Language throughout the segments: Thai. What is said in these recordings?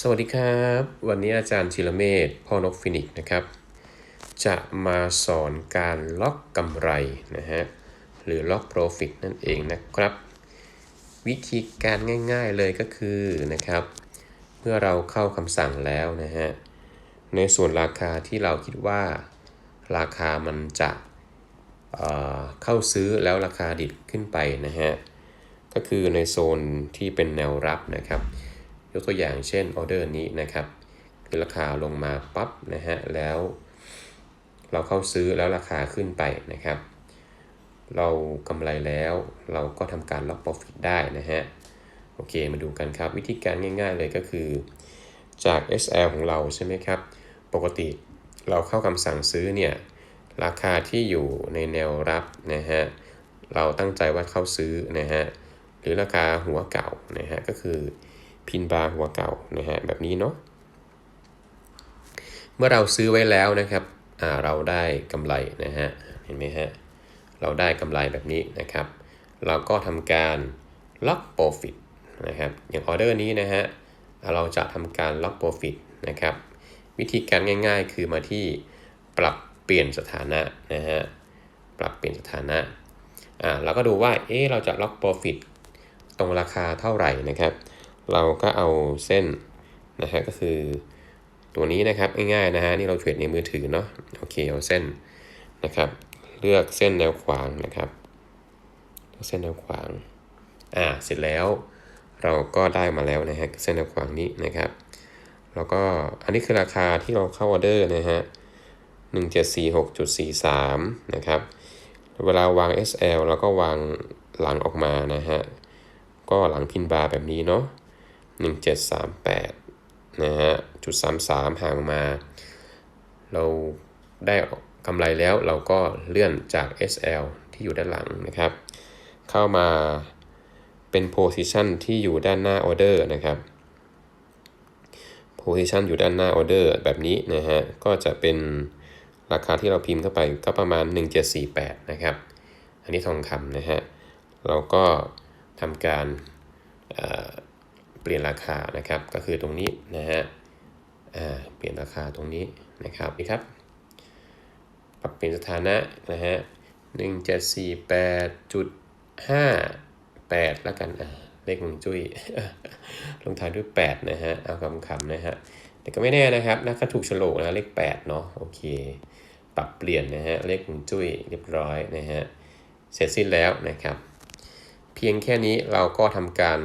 สวัสดีครับ วันนี้อาจารย์ชิลเมธพ่อนกฟินิกส์นะครับ จะมาสอนการล็อกกำไรนะฮะหรือล็อก Profit นั่นเองนะครับ วิธีการง่ายๆเลยก็คือนะครับ เมื่อเราเข้าคำสั่งแล้วนะฮะในส่วนราคาที่เราคิดว่าราคามันจะเเข้าซื้อแล้วราคาดิดขึ้นไปนะฮะก็คือในโซนที่เป็นแนวรับนะครับ ยกตัวอย่างเช่นออเดอร์นี้นะครับคือราคาลงมาปั๊บนะฮะแล้ว เราเข้าซื้อแล้วราคาขึ้นไปนะครับ เรากำไรแล้วเราก็ทำการล็อก Profit ได้นะฮะโอเคมาดูกันครับ วิธีการง่าย ๆเลยก็คือ จาก SL ของเราใช่ไหมครับ ปกติเราเข้าคำสั่งซื้อเนี่ยราคาที่อยู่ในแนวรับนะฮะเราตั้งใจว่าเข้าซื้อนะฮะหรือราคาหัวเก่านะฮะก็คือ พินบาร์หัวเก่านะฮะแบบนี้เนาะเมื่อเราซื้อไว้แล้วนะครับเราได้กำไรนะฮะเห็นไหมฮะเราได้กำไรแบบนี้นะครับ เราก็ทำการล็อก Profit นะครับอย่างออเดอร์นี้นะฮะเราจะทำการล็อก Profit นะครับวิธีการง่าย ๆ คือมาที่ปรับเปลี่ยนสถานะนะฮะปรับเปลี่ยนสถานะอ่าเราก็ดูว่าเอ๊เราจะล็อก Profit ตรงราคาเท่าไหร่นะครับ เราก็เอาเส้นนะฮะก็คือตัวนี้นะครับง่ายๆนะฮะนี่เราเทรดในมือถือเนาะโอเคเอาเส้นนะครับ เลือกเส้นแนวขวางนะครับเส้นแนวขวางอ่าเสร็จแล้วเราก็ได้มาแล้วนะฮะเส้นแนวขวางนี้นะครับ แล้วก็อันนี้คือราคาที่เราเข้าออเดอร์นะฮะ1746.43 นะครับ เวลาวาง SL เราก็วางหลังออกมานะฮะ ก็หลังพินบาร์แบบนี้เนาะ 1738นะฮะจุด33ห่างมา เราได้กำไรแล้วเราก็เลื่อนจาก SL ที่อยู่ด้านหลังนะครับ เข้ามาเป็น position ที่อยู่ด้านหน้าออเดอร์นะครับ position อยู่ด้านหน้าออเดอร์แบบนี้นะฮะ ก็จะเป็นราคาที่เราพิมพ์เข้าไปก็ประมาณ 1748 นะครับ อันนี้ทองคำนะฮะ เราก็ทำการ ปลี่ยนราคานะครับ ก็คือตรงนี้นะฮะเปลี่ยนราคาตรงนี้นะครับนี่ครับ ปรับเปลี่ยนสถานะนะฮะ1748.58แปดจุดห้าแปดแล้วกันอ่าเลขของจุ้ยลงท้ายด้วย8นะฮะ เอาคำคำนะฮะ แต่ก็ไม่แน่นะครับนะก็ถูกฉลกนะเลข8เนาะ โอเค ปรับเปลี่ยนนะฮะ เลขของจุ้ยเรียบร้อยนะฮะ เสร็จสิ้นแล้วนะครับ เพียงแค่นี้เราก็ทำการ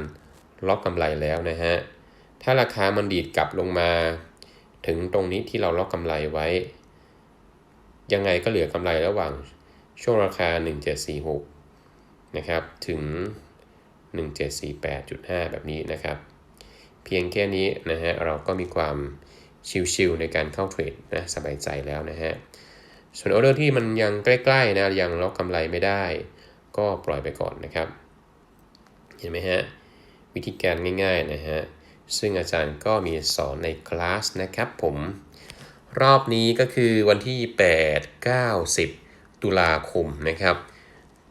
ล็อกกำไรแล้วนะฮะ ถ้าราคามันดีดกลับลงมา ถึงตรงนี้ที่เราล็อกกำไรไว้ ยังไงก็เหลือกำไรระหว่างช่วงราคา 1746 นะครับ ถึง 1748.5 แบบนี้นะครับ เพียงแค่นี้นะฮะ เราก็มีความชิลๆในการเข้าเทรดนะ สบายใจแล้วนะฮะ ส่วนออเดอร์ที่มันยังใกล้ๆนะ ยังล็อกกำไรไม่ได้ ก็ปล่อยไปก่อนนะครับ เห็นไหมฮะ วิธีการง่ายๆนะฮะซึ่งอาจารย์ก็มีสอนในคลาสนะครับผม รอบนี้ก็คือวันที่ 8 9 10 ตุลาคมนะครับ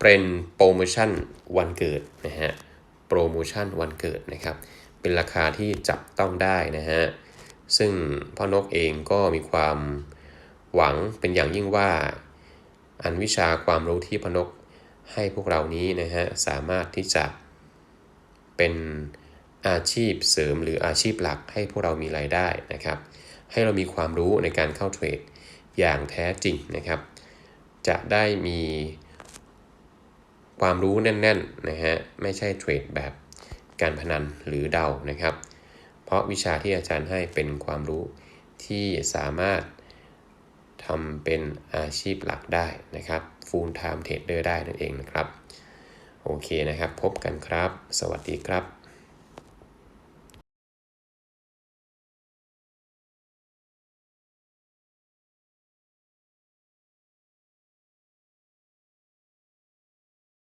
เป็นโปรโมชั่นวันเกิดนะฮะโปรโมชั่นวันเกิดนะครับ เป็นราคาที่จับต้องได้นะฮะซึ่งพ่อนกเองก็มีความหวังเป็นอย่างยิ่งว่า อันวิชาความรู้ที่พนกให้พวกเรานี้นะฮะสามารถที่จะ เป็นอาชีพเสริมหรืออาชีพหลักให้พวกเรามีรายได้นะครับ ให้เรามีความรู้ในการเข้าเทรดอย่างแท้จริงนะครับ จะได้มีความรู้แน่นๆนะฮะไม่ใช่เทรดแบบการพนันหรือเดานะครับ เพราะวิชาที่อาจารย์ให้เป็นความรู้ที่สามารถทำเป็นอาชีพหลักได้นะครับ full time trader ได้นั่นเองนะครับ โอเคนะครับ พบกันครับ สวัสดีครับ